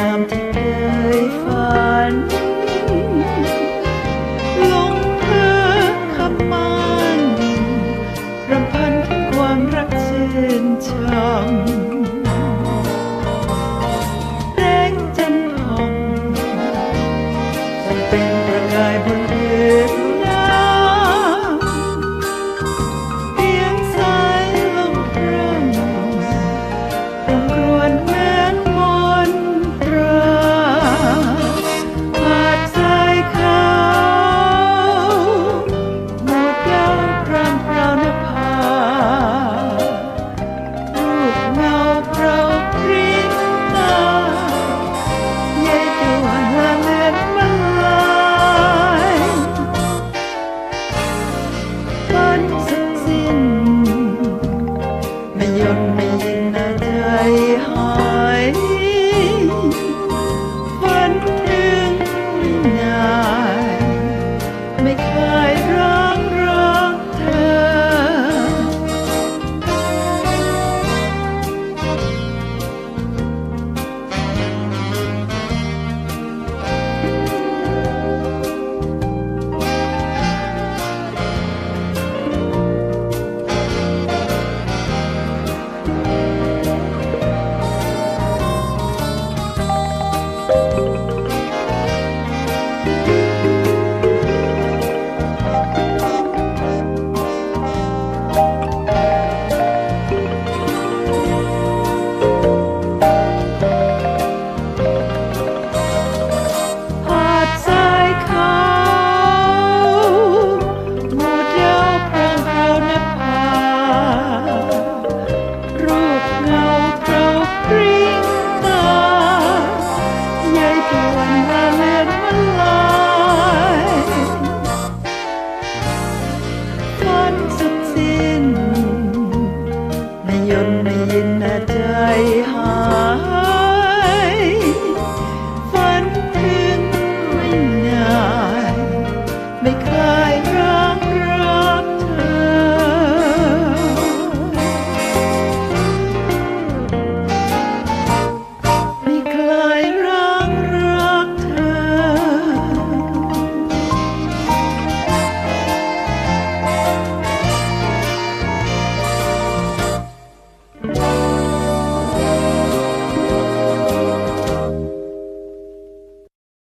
ตามที่เคยฝันลงเพ้อคบมันรำพันถึงความรักชื่นช่ำแรงจันทร์ผ่องจนเป็นประกายบนเดือนินนะใจ